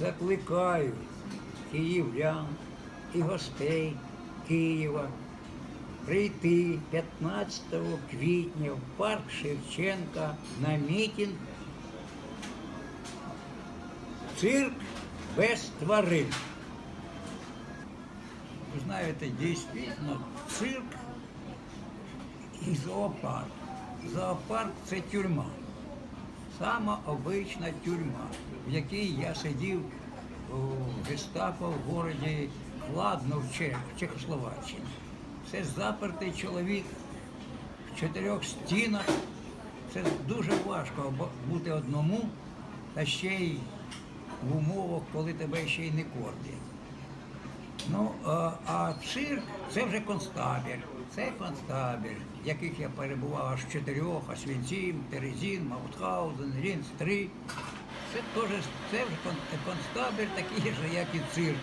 закликаю київлян і гостей Києва прийти 15 квітня в парк Шевченка на мітинг Цирк без тварин. Ви знаєте, дійсно цирк і зоопарк. Зоопарк це тюрма. Сама обична тюрма, в якій я сидів у гестапо в городі Кладно в Чех, в Чехословаччині. Це запертий чоловік в чотирьох стінах. Це дуже важко бути одному, та ще й в умовах, коли тебе ще й не кормлять. Ну, а, а цирк це вже концтабір. Це концтабір, в яких я перебував аж чотирьох, Освінцім, Терезін, Маутхаузен, Рінц 3. Це теж це вже кон- концтабір такий же, як і цирк.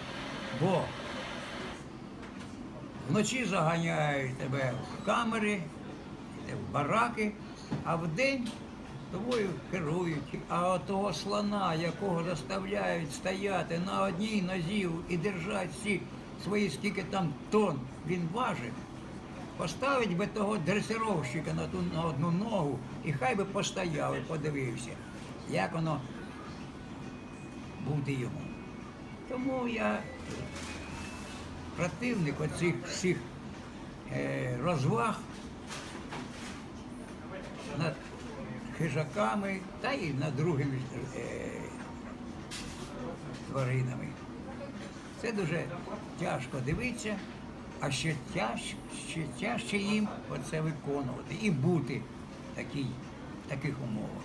Бо вночі заганяють тебе в камери, в бараки, а вдень тобою керують. А того слона, якого заставляють стояти на одній нозі і держати всі свої скільки там тонн він важить, поставить би того дресировщика на ту на одну ногу і хай би постояв і подивився, як воно буде йому. Тому я противник оцих всіх е, розваг над хижаками та й над другими е, тваринами. Це дуже тяжко дивитися, а ще тяжче, тяжче їм оце виконувати і бути в такій, в таких умовах.